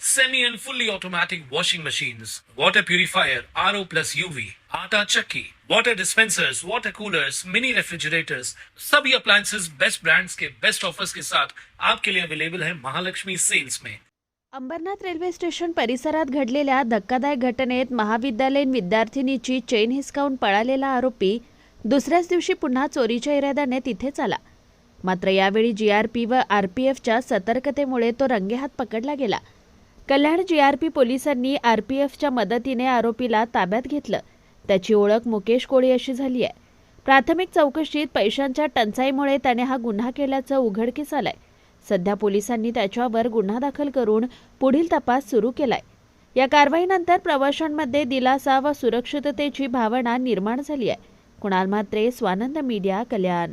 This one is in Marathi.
semi and fully automatic washing machines, water purifier, RO plus UV, आटा चक्की, water dispensers, water coolers, mini refrigerators, सभी appliances बेस्ट brands के बेस्ट ऑफर्स के साथ आपके लिए अवेलेबल है महालक्ष्मी सेल्स में अंबरनाथ रेल्वे स्टेशन परिसरात घडलेल्या धक्कादायक घटनेत महाविद्यालयीन विद्यार्थिनीची चेन हिसकावून पळालेला आरोपी दुसऱ्याच दिवशी पुन्हा चोरीच्या इराद्याने तिथेच आला मात्र यावेळी जीआरपी व आरपीएफच्या सतर्कतेमुळे तो रंगेहात पकडला गेला. कल्याण जीआरपी पोलिसांनी आरपीएफच्या मदतीने आरोपीला ताब्यात घेतलं. त्याची ओळख मुकेश कोळी अशी झाली आहे. प्राथमिक चौकशीत पैशांच्या टंचाईमुळे त्याने हा गुन्हा केल्याचं उघडकीस आलंय. सध्या पोलिसांनी त्याच्यावर गुन्हा दाखल करून पुढील तपास सुरू केलाय. या कारवाईनंतर प्रवाशांमध्ये दिलासा व सुरक्षिततेची भावना निर्माण झाली आहे. कुणाल म्हात्रे स्वानंद मीडिया कल्याण.